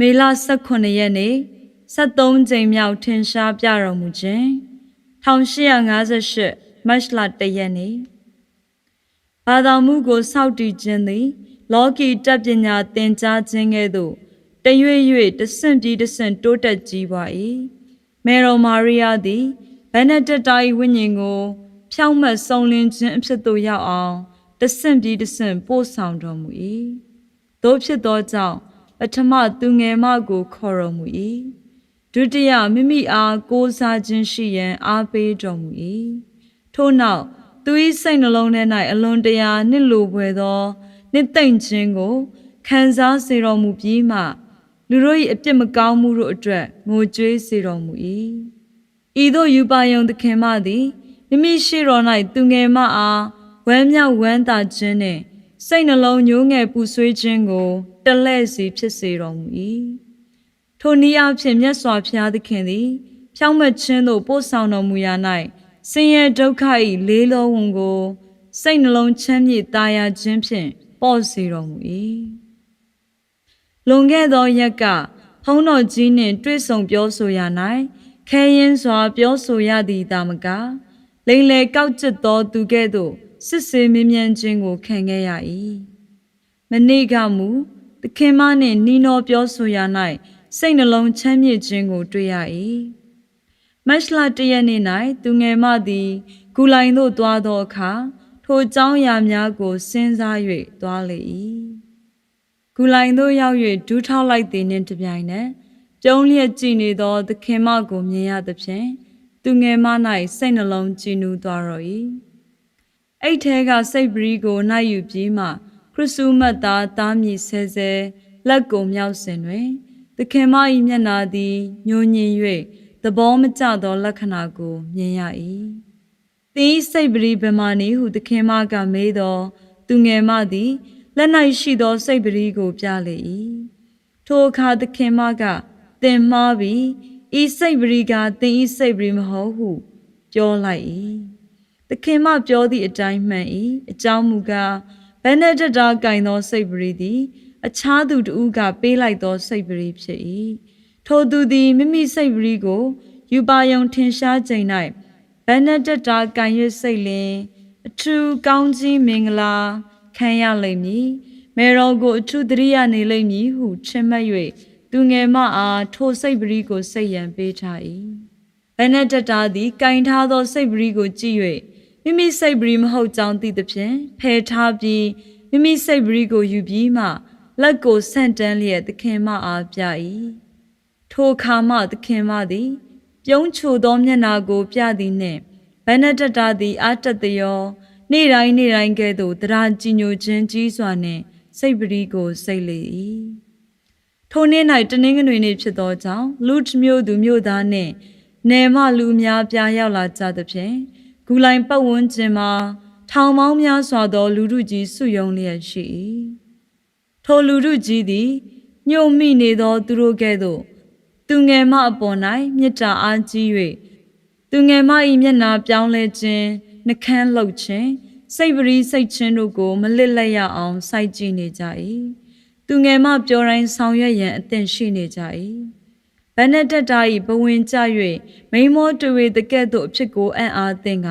မေလ18ရက်နေ့73ကြိမ်မြောက်ထင်ရှားပြတော်မူခြင်း1858မတ်လ1ရက်နေ့ဘာသာမှုကိုစောင့်တည်ခြင်းသည် လောကီတပ်ပညာသင်ကြားခြင်းကဲ့သို့တရွေ့ရွေ့တဆင့်ပြီးတဆင့်တိုးတက်ကြီးပွား၏မေရိုမာရီယာသည်ဘနဒက်တာ၏ဝိညာဉ်ကို ဖြောင့်မတ်ဆုံးလင်းခြင်းအဖြစ်သို့ရောက်အောင်တဆင့်ပြီးတဆင့်ပို့ဆောင်တော်မူ၏တို့ဖြစ်သောကြောင့် ပထမသူငယ်မကိုခေါ်တော်မူ၏ဒုတိယမိမိအားကိုးစားခြင်းရှိရန်အားပေးတော်မူ၏ထို့နောက်သူ၏စိတ်နှလုံးထဲ၌အလွန်တရာနှစ်လိုပွေသောနှစ်သိမ့်ခြင်းကိုခံစားစေတော်မူပြီးမှလူတို့၏အပြစ်မကောင်းမှုတို့အတွက်ငိုကြွေးစေတော်မူ၏ဤသို့ယူပါယုံသခင်မသည်မိမိရှိတော်၌သူငယ်မအားဝမ်းမြောက်ဝမ်းသာခြင်းနှင့် စိတ်နှလုံးညိုးငယ်ပူဆွေးခြင်းကိုတလဲ့စီဖြစ်စေတော်မူ၏ထိုနည်းအားဖြင့်မြတ်စွာဘုရားသခင်သည် ဖြောင့်မတ်ခြင်းသို့ပို့ဆောင်တော်မူရာ၌ဆင်းရဲဒုက္ခ၏လေးလုံးဝန်ကိုစိတ်နှလုံးချမ်းမြေ့တာယာခြင်းဖြင့်ပေါ့စေတော်မူ၏လွန်ခဲ့သောရက်ကဖုံးတော်ကြီးနှင့်တွေ့ဆုံပြောဆိုရ၌ခဲရင်စွာပြောဆိုရသည်သာမကလိန်လေကောက်ကျစ်သောသူကဲ့သို့ စစ်ဆေးမြင်းမြန်းခြင်းကိုခံခဲ့ရ၏မနေ့ကမူသခင်မနှင့်နီနောပြောဆိုရ၌စိတ်နှလုံးချမ်းမြေ့ခြင်းကိုတွေ့ရ၏မတ်လတရက်နေ့၌သူငယ်မသည်ဂူလိုင်သို့သွားသောအခါထိုเจ้าရာများကိုစဉ်းစား၍သွားလေ၏ဂူလိုင်သို့ရောက်၍ဒူးထောက်လိုက်သည်နှင့်တပြိုင်နက်ပြုံးလျက်ကြည်နေသောသခင်မကိုမြင်ရသဖြင့်သူငယ်မ၌စိတ်နှလုံးကြည်နူးသွားတော့၏ အိတ်ထဲကစိတ်ပရီကိုနိုင်ယူပြီးမှခရစ်စုမတ်သားသားမြည်ဆဲဆဲလက်ကိုမြောက်စင်တွင်သခင်မ၏မျက်နာသည်ညှိုညင်၍သဘောမကျသောလက္ခဏာကိုမြင်ရ၏သင်စိတ်ပရိဗမာနီဟုသခင်မကမေးသောသူငယ်မသည်လက်၌ရှိသောစိတ်ပရိကိုပြလေ၏ထိုအခါသခင်မကသင်မှားပြီဤစိတ်ပရိကသင်ဤစိတ်ပရိမဟုတ်ဟုပြောလိုက်၏ သခင်မပြောသည့်အတိုင်းမှန်၏အကြောင်းမူကားဘန်နဒတာကင်သောစိတ်ပရိသည်အခြားသူတဦးကပေးလိုက်သောစိတ်ပရိဖြစ်၏ထိုသူသည်မိမိစိတ်ပရိကိုယူပါယုံထင်ရှားချိန်၌ဘန်နဒတာကင်ရွစိတ်လင်အထူးကောင်းကြီးမင်္ဂလာခံရလိမ့်မည်မေရောကိုအထူးတရိယာနေလိမ့်မည်ဟုချင်မှတ်၍သူငယ်မအားထိုစိတ်ပရိကိုစိတ်ရန်ပေးထား၏ဘန်နဒတာသည်ကင်ထားသောစိတ်ပရိကိုကြည့်၍ မိမိစိတ်ပရိမဟုတ်ကြောင်းသိသဖြင့်ဖယ်ထားပြီးမိမိစိတ်ပရိကိုယူပြီးမှလက်ကိုဆန့်တန်းလျက်သခင်မအားပြ၏ထိုခါမှသခင်မသည် ပြုံးချိုသောမျက်နာကို ပြသည်နှင့်ဘနတတသည်အာတတယောနေ့တိုင်းနေ့တိုင်းကဲ့သို့တရားကြည်ညိုခြင်းကြီးစွာနှင့်စိတ်ပရိကိုစိတ်လေ၏ထိုနေ့၌တနင်္ဂနွေနေ့ဖြစ်သောကြောင့်လူတမျိုးသူမျိုးသားနှင့်နယ်မလူများပြားရောက်လာကြသဖြင့် ဂူလိုင်ပတ်ဝန်းကျင်မှာထောင်ပေါင်းများစွာသော လူထုကြီးစုယုံလျက်ရှိ၏ထိုလူထုကြီးသည်ညှို့မိနေသောသူတို့ကဲ့သို့သူငယ်မအပေါ်၌မေတ္တာအားကြီး၍သူငယ်မ၏မျက်နာပြောင်းလဲခြင်းနှကန်းလှုပ်ခြင်းစိတ်ပရိစိတ်ချင်းတို့ကို မလစ်လက်ရအောင်စိုက်ကြည့်နေကြ၏သူငယ်မပြောတိုင်းဆောင်ရွက်ရန်အသင့်ရှိနေကြ၏ ဘနက်တက်တာ၏ဘဝင်ကြ၍မိမောတွေ့တကဲ့သို့အဖြစ်ကိုအံ့အားသင်က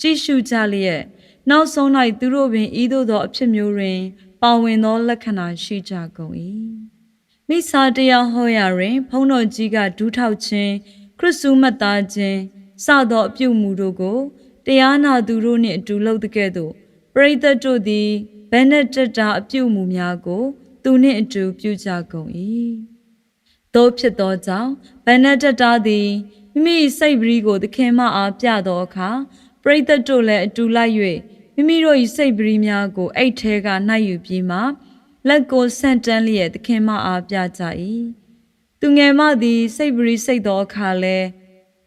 ကြည့်ရှုကြလျက်နောက်ဆုံး၌သူတို့ပင်ဤသို့သောအဖြစ်မျိုးတွင်ပါဝင်သောလက္ခဏာရှိကြကုန်၏မိစာတရားဟောရာတွင် ဘုန်းတော်ကြီးကဒူးထောက်ခြင်းခရစ်စုမတ်သားခြင်းစသောအပြုမှုတို့ကိုတရားနာသူတို့နှင့်အတူလုပ်တဲ့ကဲ့သို့ပရိသတ်တို့သည်ဘယ်နဲ့တက်တာအပြုမှုများကို သူနှင့်အတူပြုကြကုန်၏ သို့ဖြစ်သောကြောင့်ဘယ်နဲ့တက်တာသည်မိမိစိတ်ပရိကိုသခင်မအားပြသောအခါပရိသတ်တို့လည်းအတူလိုက်၍မိမိတို့၏စိတ်ပရိများကိုအိတ်ထဲကနှိုက်ယူပြီးမှလက်ကိုဆန့်တန်းလျက်သခင်မအားပြကြ၏သူငယ်မသည်စိတ်ပရိစိတ်သောအခါလဲ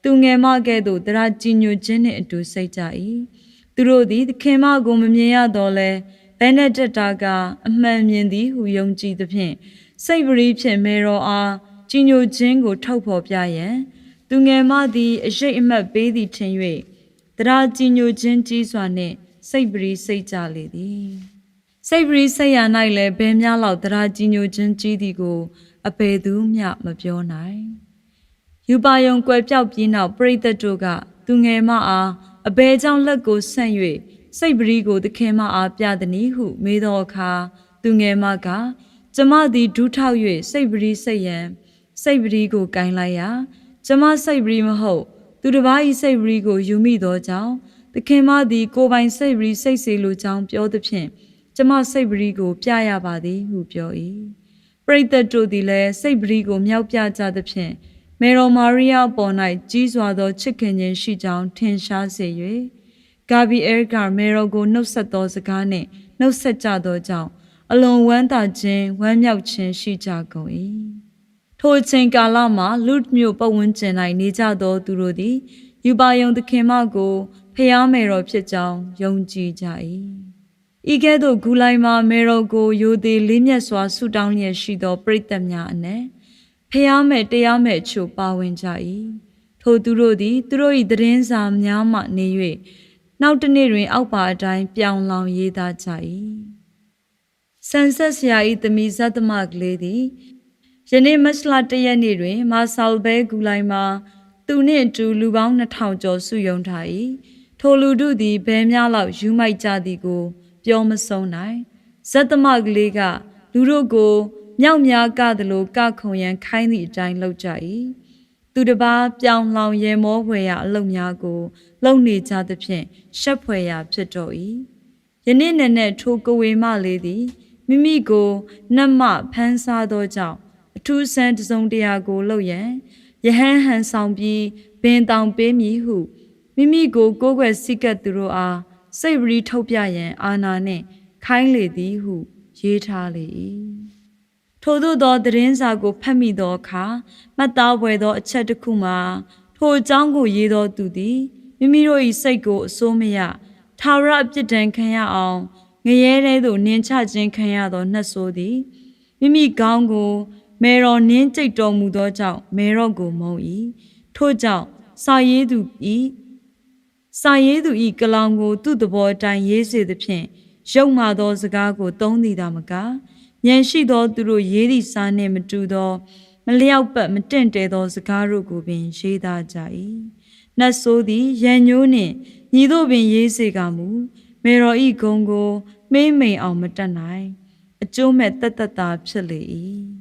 သူငယ်မကဲ့သို့တရားကြည်ညိုခြင်းနှင့်အတူစိတ်ကြ၏သူတို့သည်သခင်မကိုမမြင်ရတော့လဲဘဲနဲ့တက်တာကအမှန်မြင်သည်ဟုယုံကြည်သဖြင့်စိတ်ပရိဖြင့်မေတော်အား ကြည်ညိုခြင်းကို ထောက်ဖော်ပြရန် သူငယ်မသည်အရှိတ်အမှတ်ပေးသည်ထင်၍တရားကြည်ညိုခြင်းကြီးစွာနှင့်စိတ်ပရိစိတ်ကြလေသည်စိတ်ပရိစိတ်ရ၌လည်းဘယ်များလောက်တရားကြည်ညိုခြင်းကြီးသည်ကို အဘယ်သူမျှမပြောနိုင်ယူပါယုံကွယ်ပြောက်ပြီးနောက်ပရိသတ်တို့ကသူငယ်မအားအဘယ်ကြောင့်လက်ကိုဆန့်၍စိတ်ပရိကိုသခင်မအားပြသည်နည်းဟု မေးသောအခါသူငယ်မကကျမသည်ဒူးထောက်၍စိတ်ပရိစိတ်ရန် စိတ်ပရိကိုကင်လိုက်ရာကျမစိတ်ပရိမဟုတ် သူတစ်ပါး၏စိတ်ပရိကိုယူမိသောကြောင့်သခင်မသည်ကိုယ်ပိုင်စိတ်ပရိစိတ်စေလိုကြောင်းပြောသဖြင့်ကျမစိတ်ပရိကိုပြရပါသည်ဟုပြော၏ပရိသတ်တို့သည်လည်းစိတ်ပရိကိုမြောက်ပြကြသဖြင့်မေရောမာရိယပေါ်၌ကြီးစွာသောချစ်ခင်ခြင်းရှိကြောင်းထင်ရှားစေ၍ဂါဘီအဲကမေရောကိုနှုတ်ဆက်သောစကားနှင့်နှုတ်ဆက်ကြသောကြောင့်အလွန်ဝမ်းသာခြင်းဝမ်းမြောက်ခြင်းရှိကြကုန်၏ ထိုအချိန်ကာလမှာလူဒ်မြို့ပတ်ဝန်းကျင်၌နေကြသောသူတို့သည်ယူပါယုံသခင်မကိုဖျားမေတော်ဖြစ်ကြောင်းယုံကြည်ကြ၏ဤကဲ့သို့ဂူလိုက်မှာမေတော်ကိုယိုသေးလေးမြတ်စွာဆုတောင်းလျက်ရှိသောပရိသတ်များအနက်ဖျားမဲ့တရားမဲ့အချို့ပါဝင်ကြ၏ထိုသူတို့သည်သူတို့၏သတင်းစာများမှနေ၍နောက်တစ်နေ့တွင်အောက်ပါအတိုင်းပြောင်းလောင်ရေးသားကြ၏ဆန်ဆက်ဆရာ၏သမီးဇတ်သမကလေးသည် ယနေ့မတ်လတရက်နေ့တွင်မာဆာလ်ဘဲဂူလိုက်မှာသူနှင့်အတူလူပေါင်း2000ကျော်စုယုံထား၏ထိုလူတို့သည်ဘဲများလောက်ယူမိုက်ကြသည်ကို ပြောမဆုံးနိုင်ဇတ်သမကလေးကလူတို့ကိုမြောက်များကသလိုကခုံရန်ခိုင်းသည့်အတိုင်းလုပ်ကြ၏သူတစ်ပါးပြောင်းလောင်ရေမောဖွယ်ရာအလုပ်များကိုလုပ်နေကြသဖြင့်ရှက်ဖွယ်ရာဖြစ်တော်၏ယနေ့နဲ့နဲ့ထိုကဝေမလေးသည်မိမိကိုနတ်မဖမ်းဆားသောကြောင့်အ ထူးဆန်းတစုံတရာကိုလုပ်ရန်ယဟန်ဟန်ဆောင်ပြီးဘင်တောင်ပေးမည်ဟုမိမိကိုကိုးကွယ်စိတ်ကပ်သူတို့အားစိတ်ဝရီထုတ်ပြရန်အာနာနှင့်ခိုင်းလေသည်ဟု ရေးထားလေ၏ထို့သောသောသတင်းစာကိုဖတ်မိသောအခါမှတ်သားဖွယ်သော အချက်တစ်ခုမှာထိုအကြောင်းကိုရေးသောသူသည်မိမိတို့၏စိတ်ကိုအစိုးမရထာဝရအပြစ်ဒဏ်ခံရအောင်ငရဲတဲသို့နင်းချခြင်းခံရသောနှက်ဆိုးသည်မိမိကောင်းကို မေတော်နင်းကြိတ်တော်မူသောကြောင့်မေတော်ကိုမုံ၏ထို့ကြောင့်စာရေးသူဤစာရေးသူဤကလောင်ကို သူ့သဘောအတိုင်းရေးစေသဖြင့်ရုပ်မာသောစကားကို သုံးသည်သာမကဉာဏ်ရှိသောသူတို့ရေးသည့်စာနှင့်မတူသော မလျောက်ပတ်မတင့်တယ်သောစကားတို့ကိုပင်ရေးသားကြ၏နတ်ဆိုးသည်ရန်ညိုးနှင့်ညီတို့ပင်ရေးစေကမူမေတော်ဤဂုံကိုမေးမိန်အောင်မတတ်နိုင် အကျိုးမဲ့တတ်တတ်တာဖြစ်လေ၏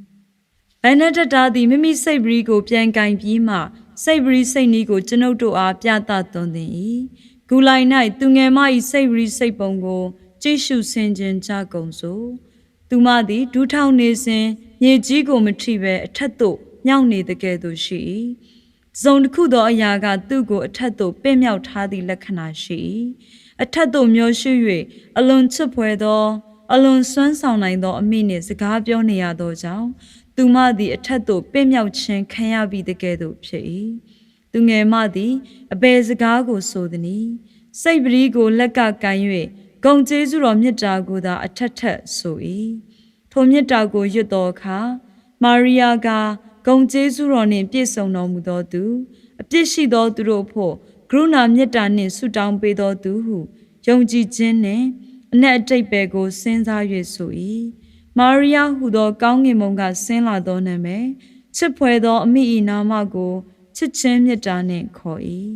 ဘန်နဒတာသည်မိမိစိတ်ပရီကိုပြန်ကင်ပြီးမှစိတ်ပရီစိတ်နီးကိုကျွန်ုပ်တို့အားပြသသွန်သင်၏ဂူလိုက်၌သူငယ်မ၏စိတ်ပရီစိတ်ပုံကိုကြည့်ရှုဆင်ခြင်ကြကုန်စို့သူမသည်ဒူးထောင်နေစဉ်မြေကြီးကိုမထိပဲအထက်သို့ညောင်းနေတကယ်သို့ရှိ၏ဇုံတစ်ခုသောအရာကသူ့ကိုအထက်သို့ပင့်မြောက်ထားသည့်လက္ခဏာရှိ၏အထက်သို့မျောရှု၍အလွန်ချစ်ဖွယ်သော အလွန်စွမ်းဆောင်နိုင်သောအမိနှင့်စကားပြောနေရသောကြောင့်သူမသည်အထက်သို့ပင့်မြောက်ခြင်းခံရပြီးတကယ်သို့ဖြစ်၏သူငယ်မသည်အဘယ်စကားကိုဆိုသည်နည်းစိတ်ပရီကိုလက်ကကန်၍ဂုံကျေးဇူးတော်မြတ်တာကိုသာအထက်ထက်ဆို၏ထိုမြတ်တာကိုရွတ်တော်အခါမာရိယာကဂုံကျေးဇူးတော်နှင့်ပြည့်စုံတော်မူသောသူအပြစ်ရှိသောသူတို့ဖို့ကရုဏာမေတ္တာနှင့်ဆုတောင်းပေးသောသူဟုယုံကြည်ခြင်းနှင့် အ내အတိတ်ပဲကိုစဉ်းစား၍ဆို၏မာရိယာဟူသော ကောင်းကင်ဘုံကဆင်းလာသောနာမည်ချစ်ဖွယ်သောအမိ၏နာမကိုချစ်ချင်းမေတ္တာနှင့်ခေါ်၏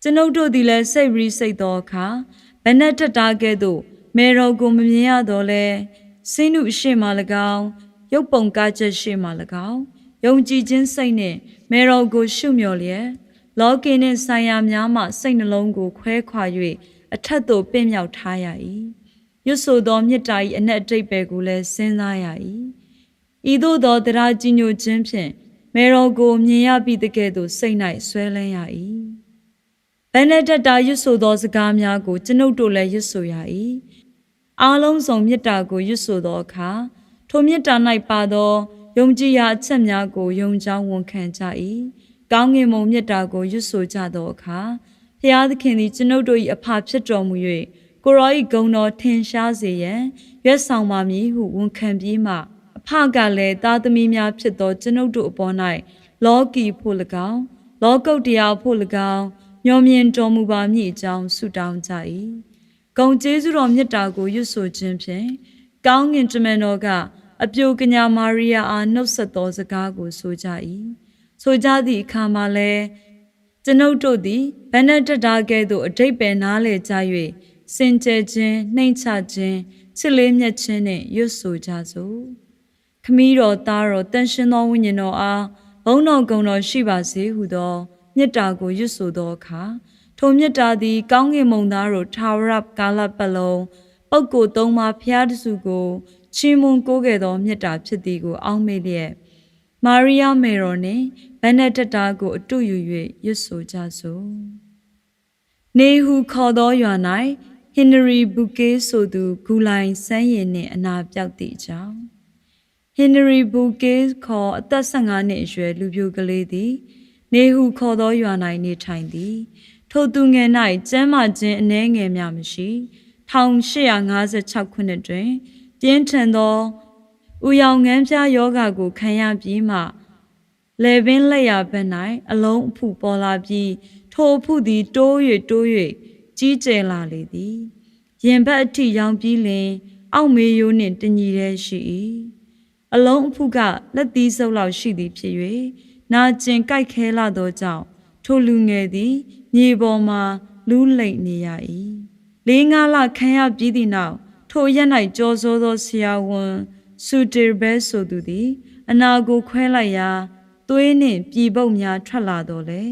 ကျွန်ုပ်တို့သည်လည်းစိတ်ရီစိတ်သောအခါဘနက်တတာကဲ့သို့မေတော်ကိုမမြင်ရတော့လဲစင်းနုအရှိမှ၎င်းရုပ်ပုံကားချက်ရှိမှ၎င်းယုံကြည်ခြင်းစိတ်နှင့်မေတော်ကိုရှုမြော်လျက်လောကီနှင့်ဆိုင်ရာများမှစိတ်နှလုံးကိုခွဲခွာ၍ အထက်သို့ပင့်မြောက်ထားရ၏ရွတ်ဆိုသောမေတ္တာ၏အ내အတိတ်ပဲကိုလည်းစဉ်းစားရ၏ဤသို့သောတရားကြီးညိုခြင်းဖြင့်မေတော်ကိုမြင်ရပြီးတကယ်သို့စိတ်၌ဆွဲလန်းရ၏ဘန်နဒက်တာရွတ်ဆိုသောစကားများကိုကျွန်ုပ်တို့လည်းရွတ်ဆိုရ၏အားလုံးစုံမေတ္တာကိုရွတ်ဆိုသောအခါထိုမေတ္တာ၌ပါသောယုံကြည်ရာအချက်များကိုယုံကြောင်းဝန်ခံကြ၏ကောင်းငင်မုံမေတ္တာကိုရွတ်ဆိုကြသောအခါ ဖျားသခင်သည်ကျွန်ုပ်တို့၏အဖဖြစ်တော်မူ၍ကိုရော၏ဂုဏ်တော်ထင်ရှားစေရန်ရွတ်ဆောင်ပါမည်ဟုဝန်ခံပြီးမှအဖကလည်းသားသမီးများဖြစ်သောကျွန်ုပ်တို့အပေါ်၌လောကီဖို့၎င်းလောကုတ်တရားဖို့၎င်းညောမြင်တော်မူပါမည်အကြောင်းဆုတောင်းကြ၏ဂုံကျေးဇူးတော်မြတ်တာကိုရွတ်ဆိုခြင်းဖြင့်ကောင်းငင်တမန်တော်ကအပြိုကညာမာရိယာအားနှုတ်ဆက်သောစကားကိုဆိုကြ၏ဆိုကြသည့်အခါမှာလည်း ကျွန်ုပ်တို့သည်ဗန္နတတာကဲ့သို့အတိတ်ပဲနားလေကြ၍စင်ကြယ်ခြင်းနှိမ့်ချခြင်းချစ်လေးမြတ်ခြင်းနှင့်ရွတ်ဆိုကြစို့ခမည်းတော်သားတော်တန်ရှင်သောဝိညာဉ်တော်အားဘုန်းတော်ကုံတော်ရှိပါစေဟုသောမေတ္တာကိုရွတ်ဆိုသောအခါထိုမေတ္တာသည် ကောင်းကင်မုန်သားတို့ထာဝရကာလပတ်လုံးပုပ်ကိုယ်သုံးပါးဖျားတစုကိုချီးမွမ်းကိုးခဲ့သောမေတ္တာဖြစ်သည်ကိုအောက်မေ့လျက်မာရိယာမေတော်နှင့် ဗန္နတတာကိုအတူယူ၍ရွတ်ဆိုကြစို့နေဟုခေါ်သောရွာ၌ဟင်နရီဘူကေဆိုသူဂူလိုင်ဆန်းရင်နှင့်အနာပြောက်သည့်အကြောင်းဟင်နရီဘူကေခေါ်အသက်15နှစ်အရွယ်လူပြိုကလေးသည် နေဟုခေါ်သောရွာ၌နေထိုင်သည် ထိုသူငယ်၌ကျမ်းမာခြင်းအနှဲငယ်များမရှိ1856ခုနှစ်တွင် ပြင်းထန်သောဥယောင်ငန်းပြားယောဂကိုခံရပြီးမှ လေပင်လက်ရဘက်၌အလုံးအဖုပေါ်လာပြီးထိုအဖုသည်တိုး၍တိုး၍ကြီးကျယ်လာလေသည်ရင်ဘက်အထိရောင်ပြီးလင်အောက်မေးရိုးနှင့်တညီတည်းရှိ၏အလုံးအဖုကလက်သီးစုပ်လောက်ရှိသည်ဖြစ်၍နာကျင်ကြိုက်ခဲလာသောကြောင့်ထိုလူငယ်သည်မြေပေါ်မှလူးလိမ့်နေရ၏လေးငါးလခံရပြီးသည့်နောက်ထိုရက်၌ကြောစိုးသောဆရာဝန်စူတေဘဲဆိုသူသည် အနာကိုခွဲလိုက်ရာ သွေးနှင့်ပြည်ပုတ်များထွက်လာတော့လေ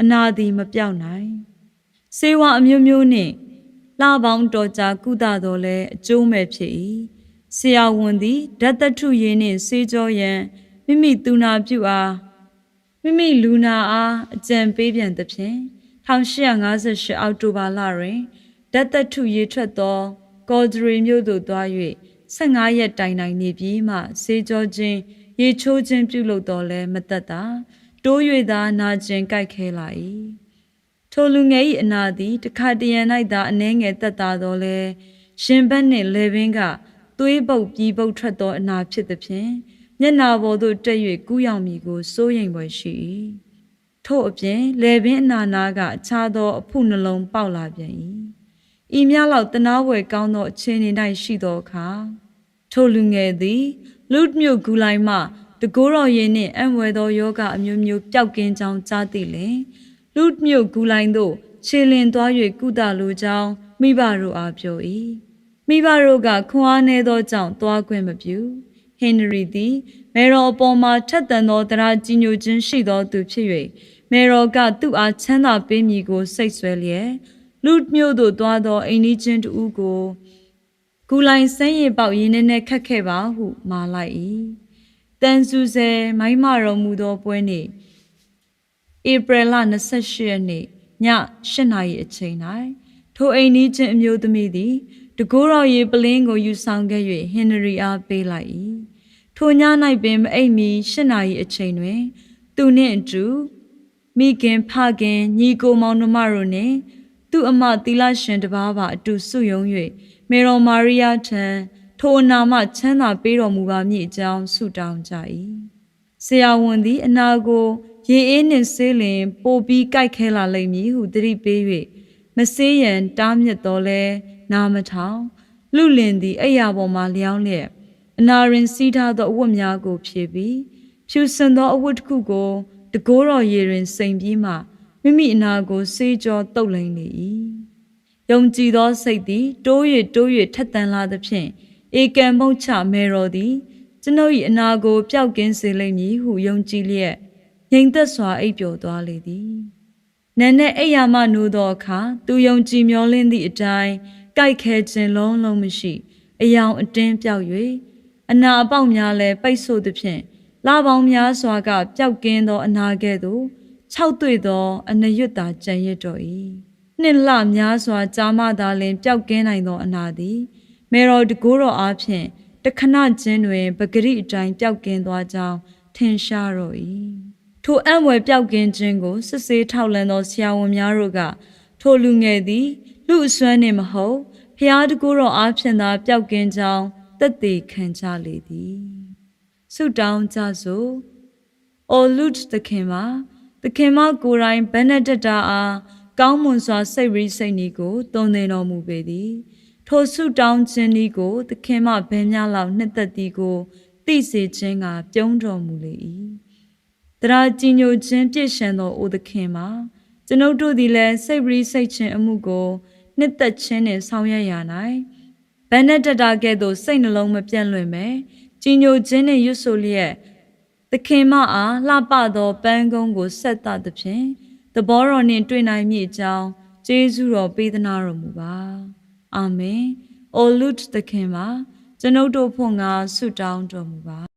အနာသည်မပြောက်နိုင်စေဝါအမျိုးမျိုးနှင့်လှပေါင်းတော်ကြာကုသတော်လဲအကျိုးမဲ့ဖြစ်၏ဆရာဝန်သည်ဓာတ်တထုရင်းနှင့်စေးကြောရန်မိမိသူနာပြုအားမိမိလူနာအားအကြံပေးပြန်သဖြင့်1858အောက်တိုဘာလတွင်ဓာတ်တထုရေးထွက်သောကော်ဒရီမြို့သို့သွား၍15ရက်တိုင်တိုင်နေပြီးမှစေးကြောခြင်း ရေချိုးခြင်းပြုလုပ်တော်လဲမသက်တာတိုး၍သာနာကျင်ကြိုက်ခဲလာ၏ထိုလူငယ်၏အနာသည်တခါတရံ၌သာအနှဲငယ်သက်သာတော်လဲရှင်ဘက်နှင့်လေပင်ကသွေးပုတ်ပြီးပုတ်ထွက်သောအနာဖြစ်သည်ဖြင့်မျက်နာပေါ်သို့တက်၍ကူးရောင်မည်ကိုစိုးရိမ်ပွေရှိ၏ထို့အပြင်လေပင်အနာနာကအခြားသောအဖုနှလုံးပေါက်လာပြန်၏ဤများလောက်တနာဝယ်ကောင်းသောအခြေအနေ၌ရှိသောအခါထိုလူငယ်သည် လူဒ်မြို့ဂူလိုက်မှတကိုးတော်ရင်နှင့်အံ့ဝဲသောယောဂအမျိုးမျိုးပျောက်ကင်းကြောင်းကြားသိလင်လူဒ်မြို့ဂူလိုက်သို့ခြေလင်သွား၍ကုသလိုကြောင်းမိဘတို့အားပြော၏မိဘတို့ကခွန်အားနည်းသောကြောင့်သွားခွင့်မပြုဟင်နရီသည်မေရောအပေါ်မှာထက်သန်သောတရားကြီးညိုခြင်းရှိသောသူဖြစ်၍မေရောကသူ့အားချမ်းသာပေးမည်ကိုစိတ်ဆွဲလျက်လူမျိုးတို့သွားသောအိမ်နီးချင်းတူကို ဂူလိုင်ဆန်းရည်ပေါက်ရင်းနဲ့ခတ်ခဲ့ပါဟုမှာလိုက်၏တန်စုဆဲမိုင်းမတော်မူသောပွဲနေ့ဧပြီလ28ရက်နေ့ည8နာရီအချိန်၌ထိုအိမ်နီးချင်းအမျိုးသမီးသည်တကိုးတော်ရေပလင်းကိုယူဆောင်ခဲ့၍ဟင်နရီအားပေးလိုက်၏ထိုည၌ပင်မအိပ်မီ၈နာရီအချိန်တွင် သူနှင့်အတူမိခင်ဖခင်ညီကိုမောင်နှမတို့နှင့်သူ့အမသီလရှင်တစ်ပါးပါအတူစုယုံ၍ မေရောမာရိယာထံထိုအနာမချမ်းသာပေးတော်မူပါမည်အကြောင်းဆုတောင်းကြ၏ဆရာဝန်သည်အနာကိုရေအေးနှင့်ဆေးလင် ပိုပြီးကြိုက်ခဲလာလိမ့်မည်ဟုသတိပေး၍မဆေးရန်တားမြစ်တော်လဲနာမထောင်လူလင်သည်အိယာပေါ်မှလျောင်းလျက်အနာရင်စီးထားသောအဝတ်များကိုဖြည့်ပြီးဖြူစင်သောအဝတ်တစ်ခုကိုတကိုးတော်ရေတွင်စိမ်ပြီးမှမိမိအနာကိုဆေးကြောတုပ်လိမ့်လေ၏ ယုံကြည်သောစိတ်သည် တိုး၍တိုး၍ထက်သန်လာသဖြင့်ဧကံမုတ်ချမေတော်သည် ကျွန်ုပ်၏အနာကိုပျောက်ကင်းစေလိမ့်မည်ဟုယုံကြည်လျက်ငြိမ်သက်စွာအိပ်ပျော်သွားလေသည်နန်းနဲ့အိယာမနိုးသောအခါသူယုံကြည်မျောလင်းသည့်အတိုင်းကြိုက်ခဲခြင်းလုံးလုံးမရှိအယောင်အတင်းပြောက်၍အနာအပေါက်များလည်းပိတ်ဆို့သဖြင့်လာပေါင်းများစွာကပျောက်ကင်းသောအနာကဲ့သို့ခြောက်သွေ့သောအနရွတ်သာကြံရစ်တော်၏ နှစ်လများစွာကြာမှသာလင်ပျောက်ကင်းနိုင်သောအနာသည်မေတော်တကိုးတော်အားဖြင့်တခဏချင်းတွင်ပဂရိအတိုင်းပျောက်ကင်းသွားကြောင်းထင်ရှားတော့၏ထိုအံ့ဝယ်ပျောက်ကင်းခြင်းကိုစစ်ဆေးထောက်လန်းသောဆရာဝန်များတို့ကထိုလူငယ်သည် လူအစွမ်းနှင့်မဟုတ်ဖျားတကူတော်အားဖြင့်သာပျောက်ကင်းကြောင်းသက်သေခံကြလေသည်ဆုတောင်းကြစို့အိုလူတ်သခင်မှာသခင်မကိုယ်တိုင်ဘနဒတတာအား ကောင်းမွန်စွာစိတ်ရိစိတ်နီကိုတုံသင်တော်မူပေသည်ထိုဆုတောင်းခြင်းဤကိုသခင်မဘဲများလောက်နှစ်သက်သည်ကိုသိစေခြင်းကပြုံးတော်မူလေ၏တရာကြည်ညိုခြင်းပြည့်ရှံသောအိုသခင်မှာကျွန်ုပ်တို့သည်လည်းစိတ်ပရိစိတ်ခြင်းအမှုကိုနှစ်သက်ခြင်းနှင့်ဆောင်ရွက်ရ၌ဘယ်နဲ့တတာကဲ့သို့စိတ်နှလုံးမပြန့်လွင့်ပဲကြည်ညိုခြင်းနှင့်ရွတ်ဆိုလျက်သခင်မအားလှပသောပန်းကုန်းကိုဆက်သသဖြင့် သဘောတော်နှင့်တွေ့နိုင်မည်အကြောင်းကျေးဇူးတော်ပေးသနာတော်မူပါအာမင်အိုလုတ်သခင်မှာကျွန်ုပ်တို့ဖို့ငါဆုတောင်းတော်မူပါ